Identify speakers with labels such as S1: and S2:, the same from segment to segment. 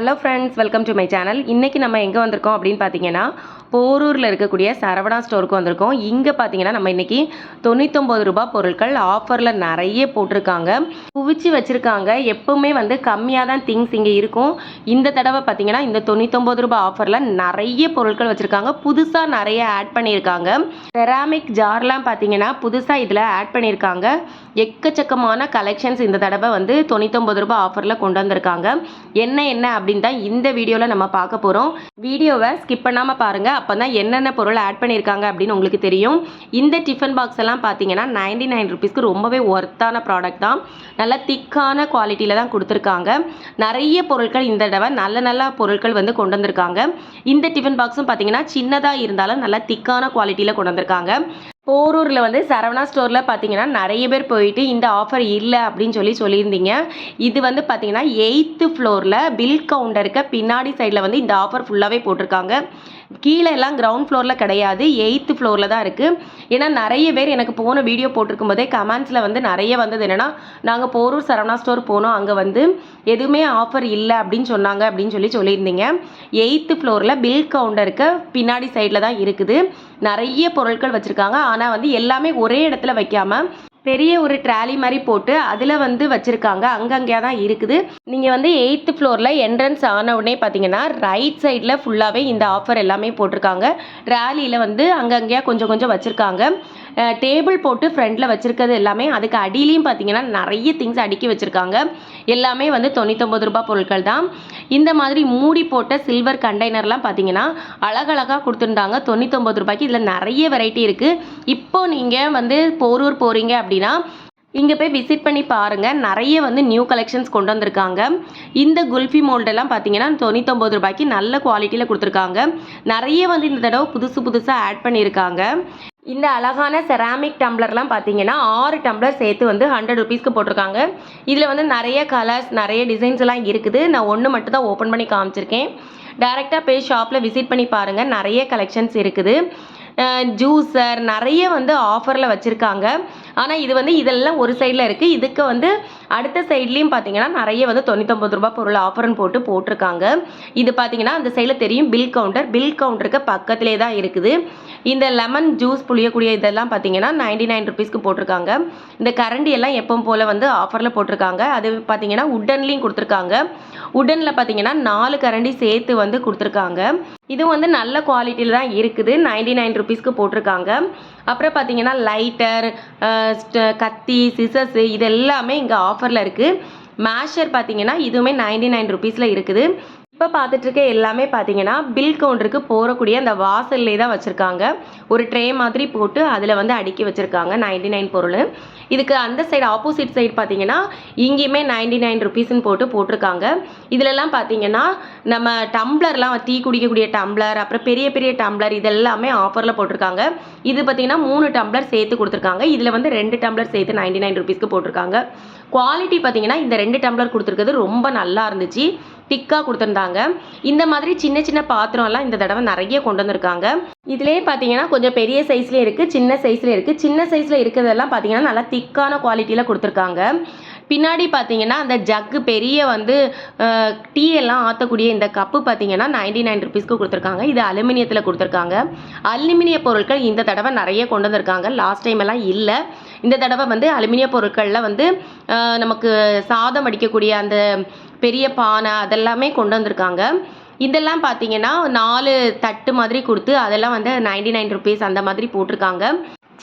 S1: hello friends welcome to my channel இன்றைக்கி நம்ம எங்கே வந்திருக்கோம் அப்படின்னு பார்த்தீங்கன்னா போரூரில் இருக்கக்கூடிய சரவணா ஸ்டோருக்கு வந்திருக்கோம் இங்கே பார்த்தீங்கன்னா நம்ம இன்றைக்கி தொண்ணூத்தொம்பது ரூபா பொருட்கள் ஆஃபரில் நிறைய போட்டிருக்காங்க குவிச்சு வச்சுருக்காங்க எப்போவுமே வந்து கம்மியாக தான் திங்ஸ் இங்கே இருக்கும் இந்த தடவை பார்த்தீங்கன்னா இந்த தொண்ணூத்தொம்பது ரூபா ஆஃபரில் நிறைய பொருட்கள் வச்சுருக்காங்க புதுசாக நிறைய ஆட் பண்ணியிருக்காங்க செராமிக் ஜார்லாம் பார்த்தீங்கன்னா புதுசாக இதில் ஆட் பண்ணியிருக்காங்க எக்கச்சக்கமான கலெக்ஷன்ஸ் இந்த தடவை வந்து தொண்ணூத்தொம்பது ரூபா ஆஃபரில் கொண்டு வந்திருக்காங்க என்ன என்ன அப்படின்னு தான் இந்த வீடியோவில் நம்ம பார்க்க போகிறோம் வீடியோவை ஸ்கிப் பண்ணாமல் பாருங்கள் அப்போ தான் என்னென்ன பொருள் ஆட் பண்ணியிருக்காங்க அப்படின்னு உங்களுக்கு தெரியும் இந்த டிஃபன் பாக்ஸ் எல்லாம் பார்த்தீங்கன்னா நைன்டி நைன் ருபீஸ்க்கு ரொம்பவே ஒர்த்தான ப்ராடக்ட் தான் நல்லா திக்கான குவாலிட்டியில் தான் கொடுத்துருக்காங்க நிறைய பொருட்கள் இந்த தடவை நல்ல நல்ல பொருட்கள் வந்து கொண்டு வந்திருக்காங்க இந்த டிஃபன் பாக்ஸும் பார்த்தீங்கன்னா சின்னதாக இருந்தாலும் நல்லா திக்கான குவாலிட்டியில் கொண்டு வந்திருக்காங்க போரூரில் வந்து சரவணா ஸ்டோரில் பார்த்தீங்கன்னா நிறைய பேர் போயிட்டு இந்த ஆஃபர் இல்லை அப்படின்னு சொல்லி சொல்லியிருந்தீங்க இது வந்து பார்த்தீங்கன்னா எயித்து ஃப்ளோரில் பில் கவுண்டருக்கு பின்னாடி சைடில் வந்து இந்த ஆஃபர் ஃபுல்லாகவே போட்டிருக்காங்க கீழே எல்லாம் கிரவுண்ட் ஃப்ளோரில் கிடையாது எயித்து ஃப்ளோரில் தான் இருக்குது ஏன்னா நிறைய பேர் எனக்கு போன வீடியோ போட்டிருக்கும் போதே கமெண்ட்ஸில் வந்து நிறைய வந்தது என்னென்னா நாங்கள் போரூர் சரவணா ஸ்டோர் போனோம் அங்கே வந்து எதுவுமே ஆஃபர் இல்லை அப்படின்னு சொன்னாங்க அப்படின்னு சொல்லி சொல்லியிருந்தீங்க எயித்து ஃப்ளோரில் பில் கவுண்டருக்கு பின்னாடி சைடில் தான் இருக்குது நிறைய பொருட்கள் வச்சுருக்காங்க ஆனால் வந்து எல்லாமே ஒரே இடத்துல வைக்காமல் பெரிய ஒரு ட்ராலி மாதிரி போட்டு அதில் வந்து வச்சுருக்காங்க அங்கங்கேயா தான் இருக்குது நீங்கள் வந்து எயித்து ஃப்ளோரில் என்ட்ரன்ஸ் ஆன உடனே பார்த்தீங்கன்னா ரைட் சைடில் ஃபுல்லாகவே இந்த ஆஃபர் எல்லாமே போட்டிருக்காங்க ட்ராலியில் வந்து அங்கங்கேயா கொஞ்சம் கொஞ்சம் வச்சுருக்காங்க டேபிள் போட்டு ஃப்ரண்டில் வச்சுருக்கிறது எல்லாமே அதுக்கு அடியிலையும் பார்த்தீங்கன்னா நிறைய திங்ஸ் அடுக்கி வச்சுருக்காங்க எல்லாமே வந்து தொண்ணூத்தொம்பது ரூபாய் பொருட்கள் தான் இந்த மாதிரி மூடி போட்ட சில்வர் கண்டெய்னர்லாம் பார்த்தீங்கன்னா அழகழகாக கொடுத்துருந்தாங்க தொண்ணூத்தொம்பது ரூபாய்க்கு இதில் நிறைய வெரைட்டி இருக்குது இப்போ நீங்கள் வந்து போரூர் போகிறீங்க அப்படின்னா இங்கே போய் விசிட் பண்ணி பாருங்கள் நிறைய வந்து நியூ கலெக்ஷன்ஸ் கொண்டு வந்திருக்காங்க இந்த குல்ஃபி மோல்டெல்லாம் பார்த்தீங்கன்னா தொண்ணூத்தொம்பது ரூபாய்க்கு நல்ல குவாலிட்டியில் கொடுத்துருக்காங்க நிறைய வந்து இந்த தடவை புதுசு புதுசாக ஆட் பண்ணியிருக்காங்க இந்த அழகான செராமிக் டம்ளர்லாம் பார்த்தீங்கன்னா ஆறு டம்ளர் சேர்த்து வந்து ஹண்ட்ரட் ருபீஸ்க்கு போட்டிருக்காங்க இதில் வந்து நிறைய கலர்ஸ் நிறைய டிசைன்ஸ் எல்லாம் இருக்குது நான் ஒன்று மட்டும் தான் ஓப்பன் பண்ணி காமிச்சிருக்கேன் டேரெக்டாக போய் ஷாப்பில் விசிட் பண்ணி பாருங்கள் நிறைய கலெக்ஷன்ஸ் இருக்குது ஜூஸர் நிறைய வந்து ஆஃபரில் வச்சுருக்காங்க ஆனால் இது வந்து இதெல்லாம் ஒரு சைடில் இருக்குது இதுக்கு வந்து அடுத்த சைட்லேயும் பார்த்தீங்கன்னா நிறைய வந்து தொண்ணூத்தொம்பது ரூபாய் பொருள் ஆஃபர்னு போட்டு போட்டிருக்காங்க இது பார்த்தீங்கன்னா அந்த சைடில் தெரியும் பில் கவுண்டர் பில் கவுண்டருக்கு பக்கத்திலே தான் இருக்குது இந்த லெமன் ஜூஸ் புளியக்கூடிய இதெல்லாம் பார்த்தீங்கன்னா நைன்டி நைன் ருபீஸ்க்கு போட்டிருக்காங்க இந்த கரண்டி எல்லாம் எப்பவும் போல் வந்து ஆஃபரில் போட்டிருக்காங்க அது பார்த்தீங்கன்னா உட்டன்லேயும் கொடுத்துருக்காங்க உடனில் பார்த்தீங்கன்னா நாலு கரண்டி சேர்த்து வந்து கொடுத்துருக்காங்க இது வந்து நல்ல குவாலிட்டியில் தான் இருக்குது நைன்டி நைன் ருபீஸ்க்கு போட்டிருக்காங்க அப்புறம் பார்த்தீங்கன்னா லைட்டர் கத்தி சிசஸ் இது எல்லாமே இங்கே ஆஃப் ஆஃபரில் இருக்குது மேஷர் பார்த்தீங்கன்னா இதுவுமே நைன்டி நைன் ருபீஸில் இருக்குது இப்போ பார்த்துட்ருக்க எல்லாமே பார்த்தீங்கன்னா பில் கவுண்டருக்கு போகக்கூடிய அந்த வாசல்லே தான் வச்சுருக்காங்க ஒரு ட்ரே மாதிரி போட்டு அதில் வந்து அடுக்கி வச்சுருக்காங்க நைன்டி நைன் பொருள் இதுக்கு அந்த சைடு ஆப்போசிட் சைடு பார்த்தீங்கன்னா இங்கேயுமே நைன்டி நைன் ருபீஸ்ன்னு போட்டு போட்டிருக்காங்க இதிலெல்லாம் பார்த்தீங்கன்னா நம்ம டம்ளர்லாம் டீ குடிக்கக்கூடிய டம்ளர் அப்புறம் பெரிய பெரிய டம்ளர் இதெல்லாமே ஆஃபரில் போட்டிருக்காங்க இது பார்த்தீங்கன்னா மூணு டம்ளர் சேர்த்து கொடுத்துருக்காங்க இதில் வந்து ரெண்டு டம்ளர் சேர்த்து நைன்டி நைன் ருபீஸ்க்கு போட்டிருக்காங்க குவாலிட்டி பார்த்தீங்கன்னா இந்த ரெண்டு டம்ளர் கொடுத்துருக்குறது ரொம்ப நல்லா இருந்துச்சு திக்காக கொடுத்துருந்தாங்க இந்த மாதிரி சின்ன சின்ன பாத்திரம்லாம் இந்த தடவை நிறைய கொண்டு வந்திருக்காங்க இதுலேயே பார்த்தீங்கன்னா கொஞ்சம் பெரிய சைஸ்லேயே இருக்குது சின்ன சைஸ்லேயே இருக்குது சின்ன சைஸில் இருக்கிறதெல்லாம் பார்த்தீங்கன்னா நல்லா திக்கான குவாலிட்டியில் கொடுத்துருக்காங்க பின்னாடி பார்த்தீங்கன்னா அந்த ஜக்கு பெரிய வந்து டீ எல்லாம் ஆற்றக்கூடிய இந்த கப்பு பார்த்தீங்கன்னா நைன்டி நைன் ருபீஸ்க்கு கொடுத்துருக்காங்க இது அலுமினியத்தில் கொடுத்துருக்காங்க அலுமினிய பொருட்கள் இந்த தடவை நிறைய கொண்டு வந்திருக்காங்க லாஸ்ட் டைம் எல்லாம் இல்லை இந்த தடவை வந்து அலுமினிய பொருட்களில் வந்து நமக்கு சாதம் அடிக்கக்கூடிய அந்த பெரிய பானை அதெல்லாமே கொண்டு வந்திருக்காங்க இதெல்லாம் பார்த்தீங்கன்னா நாலு தட்டு மாதிரி கொடுத்து அதெல்லாம் வந்து நைன்டி நைன் ருபீஸ் அந்த மாதிரி போட்டிருக்காங்க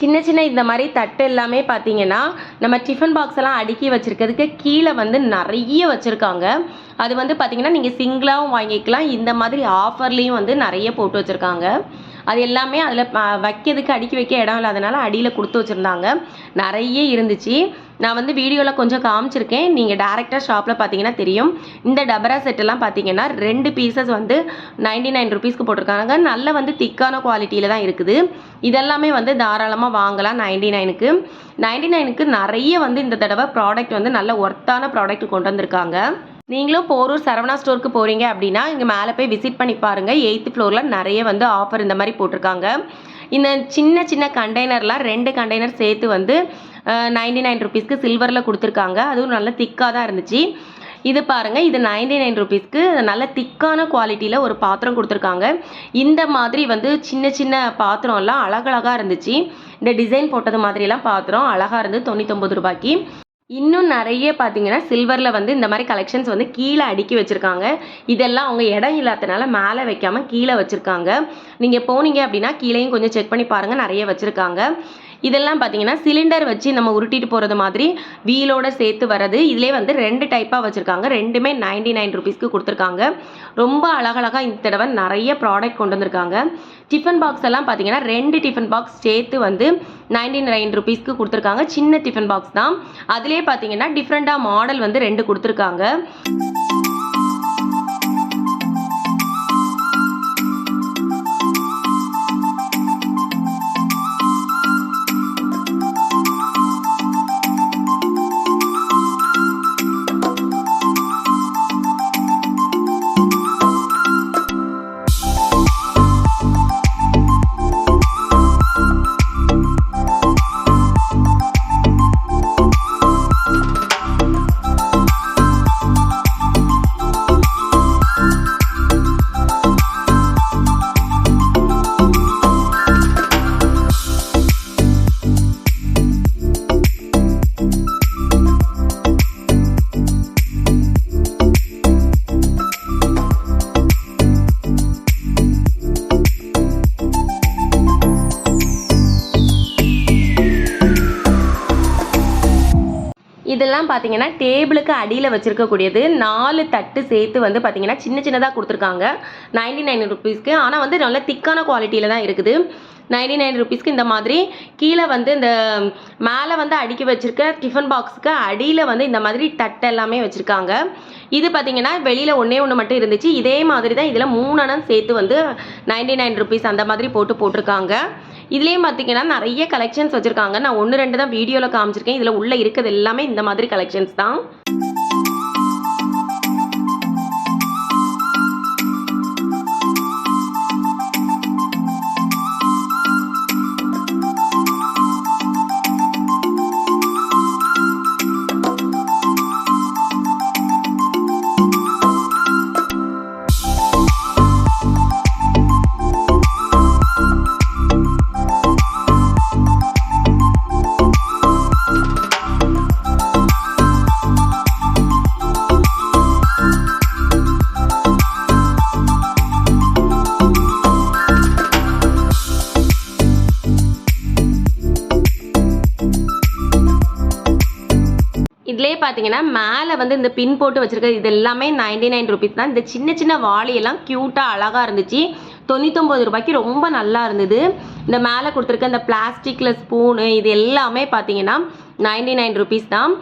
S1: சின்ன சின்ன இந்த மாதிரி தட்டு எல்லாமே பார்த்தீங்கன்னா நம்ம டிஃபன் பாக்ஸ் எல்லாம் அடுக்கி வச்சுருக்கிறதுக்கு கீழே வந்து நிறைய வச்சுருக்காங்க அது வந்து பார்த்தீங்கன்னா நீங்கள் சிங்கிளாகவும் வாங்கிக்கலாம் இந்த மாதிரி ஆஃபர்லேயும் வந்து நிறைய போட்டு வச்சுருக்காங்க அது எல்லாமே அதில் வைக்கிறதுக்கு அடுக்கி வைக்க இடம் இல்லாதனால அடியில் கொடுத்து வச்சுருந்தாங்க நிறைய இருந்துச்சு நான் வந்து வீடியோவில் கொஞ்சம் காமிச்சிருக்கேன் நீங்கள் டேரெக்டாக ஷாப்பில் பார்த்தீங்கன்னா தெரியும் இந்த டபரா செட்டெல்லாம் பார்த்தீங்கன்னா ரெண்டு பீசஸ் வந்து நைன்டி நைன் ருபீஸ்க்கு போட்டிருக்காங்க நல்ல வந்து திக்கான குவாலிட்டியில் தான் இருக்குது இதெல்லாமே வந்து தாராளமாக வாங்கலாம் நைன்டி நைனுக்கு நைன்டி நைனுக்கு நிறைய வந்து இந்த தடவை ப்ராடக்ட் வந்து நல்ல ஒர்த்தான ப்ராடக்ட் கொண்டு வந்திருக்காங்க நீங்களும் போரூர் சரவணா ஸ்டோருக்கு போகிறீங்க அப்படின்னா இங்கே மேலே போய் விசிட் பண்ணி பாருங்கள் எயித்து ஃப்ளோரில் நிறைய வந்து ஆஃபர் இந்த மாதிரி போட்டிருக்காங்க இந்த சின்ன சின்ன கண்டெய்னர்லாம் ரெண்டு கண்டெய்னர் சேர்த்து வந்து நைன்டி நைன் ருபீஸ்க்கு சில்வரில் கொடுத்துருக்காங்க அதுவும் நல்ல திக்காக தான் இருந்துச்சு இது பாருங்கள் இது நைன்டி நைன் ருபீஸ்க்கு நல்ல திக்கான குவாலிட்டியில் ஒரு பாத்திரம் கொடுத்துருக்காங்க இந்த மாதிரி வந்து சின்ன சின்ன பாத்திரம்லாம் அழகழகாக இருந்துச்சு இந்த டிசைன் போட்டது மாதிரிலாம் பாத்திரம் அழகாக இருந்து தொண்ணூத்தொம்பது ரூபாய்க்கு இன்னும் நிறைய பார்த்தீங்கன்னா சில்வரில் வந்து இந்த மாதிரி கலெக்ஷன்ஸ் வந்து கீழே அடுக்கி வச்சுருக்காங்க இதெல்லாம் அவங்க இடம் இல்லாதனால மேலே வைக்காமல் கீழே வச்சுருக்காங்க நீங்கள் போனீங்க அப்படின்னா கீழேயும் கொஞ்சம் செக் பண்ணி பாருங்கள் நிறைய வச்சுருக்காங்க இதெல்லாம் பார்த்தீங்கன்னா சிலிண்டர் வச்சு நம்ம உருட்டிட்டு போகிறது மாதிரி வீலோட சேர்த்து வர்றது இதிலே வந்து ரெண்டு டைப்பாக வச்சுருக்காங்க ரெண்டுமே நைன்டி நைன் ருபீஸ்க்கு கொடுத்துருக்காங்க ரொம்ப அழகழகாக இந்த தடவை நிறைய ப்ராடக்ட் கொண்டு வந்திருக்காங்க டிஃபன் பாக்ஸ் எல்லாம் பார்த்தீங்கன்னா ரெண்டு டிஃபன் பாக்ஸ் சேர்த்து வந்து நைன்டி நைன் ருபீஸ்க்கு கொடுத்துருக்காங்க சின்ன டிஃபன் பாக்ஸ் தான் அதிலே பார்த்தீங்கன்னா டிஃப்ரெண்ட்டாக மாடல் வந்து ரெண்டு கொடுத்துருக்காங்க இதெல்லாம் பார்த்தீங்கன்னா டேபிளுக்கு அடியில் வச்சுருக்கக்கூடியது நாலு தட்டு சேர்த்து வந்து பார்த்தீங்கன்னா சின்ன சின்னதாக கொடுத்துருக்காங்க நைன்டி நைன் ருபீஸ்க்கு ஆனால் வந்து நல்ல திக்கான குவாலிட்டியில் தான் இருக்குது நைன்டி நைன் ருபீஸ்க்கு இந்த மாதிரி கீழே வந்து இந்த மேலே வந்து அடுக்கி வச்சுருக்க டிஃபன் பாக்ஸுக்கு அடியில் வந்து இந்த மாதிரி தட்டு எல்லாமே வச்சுருக்காங்க இது பார்த்தீங்கன்னா வெளியில் ஒன்றே ஒன்று மட்டும் இருந்துச்சு இதே மாதிரி தான் இதில் மூணு சேர்த்து வந்து நைன்டி நைன் ருபீஸ் அந்த மாதிரி போட்டு போட்டிருக்காங்க இதுலேயும் பார்த்தீங்கன்னா நிறைய கலெக்ஷன்ஸ் வச்சுருக்காங்க நான் ஒன்று ரெண்டு தான் வீடியோவில் காமிச்சிருக்கேன் இதில் உள்ளே இருக்கிறது எல்லாமே இந்த மாதிரி கலெக்ஷன்ஸ் தான் இதுலேயே பார்த்தீங்கன்னா மேலே வந்து இந்த பின் போட்டு வச்சுருக்கிறது இது எல்லாமே நைன்டி நைன் ருபீஸ் தான் இந்த சின்ன சின்ன வாளியெல்லாம் க்யூட்டாக அழகாக இருந்துச்சு தொண்ணூத்தொம்பது ரூபாய்க்கு ரொம்ப நல்லா இருந்தது இந்த மேலே கொடுத்துருக்க இந்த பிளாஸ்டிக்கில் ஸ்பூனு இது எல்லாமே பார்த்தீங்கன்னா நைன்டி நைன் ருபீஸ் தான்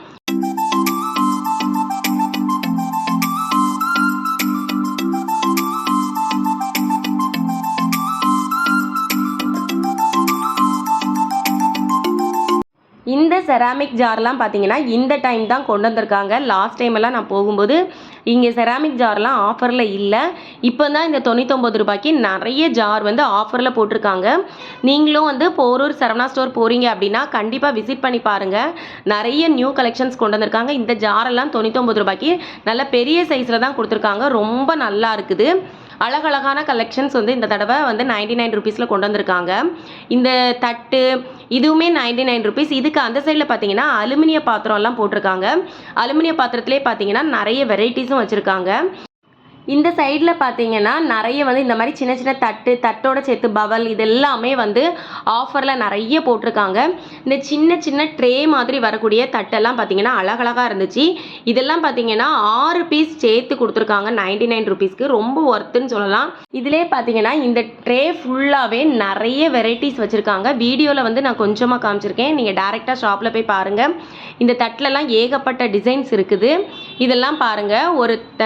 S1: செராமிக் ஜார்லாம் பார்த்தீங்கன்னா இந்த டைம் தான் கொண்டு வந்திருக்காங்க லாஸ்ட் டைம் எல்லாம் நான் போகும்போது இங்கே செராமிக் ஜார்லாம் ஆஃபரில் இல்லை இப்போ தான் இந்த தொண்ணூத்தொம்பது ரூபாய்க்கு நிறைய ஜார் வந்து ஆஃபரில் போட்டிருக்காங்க நீங்களும் வந்து போரூர் சரவணா ஸ்டோர் போகிறீங்க அப்படின்னா கண்டிப்பாக விசிட் பண்ணி பாருங்கள் நிறைய நியூ கலெக்ஷன்ஸ் கொண்டு வந்திருக்காங்க இந்த ஜாரெல்லாம் தொண்ணூத்தொம்பது ரூபாய்க்கு நல்ல பெரிய சைஸில் தான் கொடுத்துருக்காங்க ரொம்ப நல்லா இருக்குது அழகழகான கலெக்ஷன்ஸ் வந்து இந்த தடவை வந்து நைன்டி நைன் ருபீஸில் கொண்டு வந்திருக்காங்க இந்த தட்டு இதுவுமே நைன்டி நைன் ருபீஸ் இதுக்கு அந்த சைடில் பார்த்தீங்கன்னா அலுமினிய பாத்திரம்லாம் போட்டிருக்காங்க அலுமினிய பாத்திரத்திலே பார்த்தீங்கன்னா நிறைய வெரைட்டிஸும் வச்சுருக்காங்க இந்த சைடில் பார்த்தீங்கன்னா நிறைய வந்து இந்த மாதிரி சின்ன சின்ன தட்டு தட்டோட சேர்த்து பவல் இதெல்லாமே வந்து ஆஃபரில் நிறைய போட்டிருக்காங்க இந்த சின்ன சின்ன ட்ரே மாதிரி வரக்கூடிய தட்டெல்லாம் பார்த்தீங்கன்னா அழகழகாக இருந்துச்சு இதெல்லாம் பார்த்தீங்கன்னா ஆறு பீஸ் சேர்த்து கொடுத்துருக்காங்க நைன்டி நைன் ருபீஸ்க்கு ரொம்ப ஒர்த்துன்னு சொல்லலாம் இதிலே பார்த்தீங்கன்னா இந்த ட்ரே ஃபுல்லாகவே நிறைய வெரைட்டிஸ் வச்சுருக்காங்க வீடியோவில் வந்து நான் கொஞ்சமாக காமிச்சிருக்கேன் நீங்கள் டேரெக்டாக ஷாப்பில் போய் பாருங்கள் இந்த தட்டிலலாம் ஏகப்பட்ட டிசைன்ஸ் இருக்குது இதெல்லாம் பாருங்கள் ஒரு த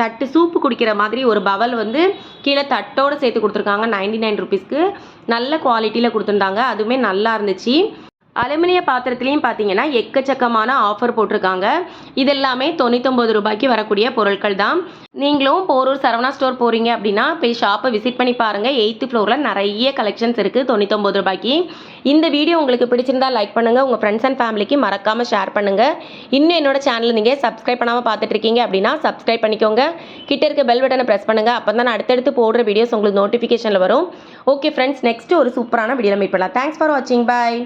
S1: தட்டு சூப்பு குடிக்கிற மாதிரி ஒரு பவல் வந்து கீழே தட்டோடு சேர்த்து கொடுத்துருக்காங்க நைன்டி நைன் ருபீஸ்க்கு நல்ல குவாலிட்டியில் கொடுத்துருந்தாங்க அதுவுமே நல்லா இருந்துச்சு அலுமினிய பாத்திரத்துலேயும் பார்த்தீங்கன்னா எக்கச்சக்கமான ஆஃபர் போட்டிருக்காங்க இது எல்லாமே தொண்ணூத்தொம்பது ரூபாய்க்கு வரக்கூடிய பொருட்கள் தான் நீங்களும் போரூர் சரவணா ஸ்டோர் போகிறீங்க அப்படின்னா போய் ஷாப்பை விசிட் பண்ணி பாருங்கள் எயித்து ஃப்ளோரில் நிறைய கலெக்ஷன்ஸ் இருக்குது தொண்ணூத்தொம்பது ரூபாய்க்கு இந்த வீடியோ உங்களுக்கு பிடிச்சிருந்தா லைக் பண்ணுங்கள் உங்கள் ஃப்ரெண்ட்ஸ் அண்ட் ஃபேமிலிக்கு மறக்காமல் ஷேர் பண்ணுங்கள் இன்னும் என்னோட சேனல் நீங்க சப்ஸ்கிரைப் பண்ணாமல் பார்த்துட்டு இருக்கீங்க அப்படின்னா சப்ஸ்கிரைப் பண்ணிக்கோங்க கிட்ட இருக்க பெல் பட்டனை ப்ரெஸ் பண்ணுங்கள் அப்போ தான் அடுத்தடுத்து போடுற வீடியோஸ் உங்களுக்கு நோட்டிஃபிகேஷனில் வரும் ஓகே ஃப்ரெண்ட்ஸ் நெக்ஸ்ட் ஒரு சூப்பரான வீடியோவில் மீட் பண்ணலாம் தேங்க்ஸ் ஃபார் வாட்சிங் பாய்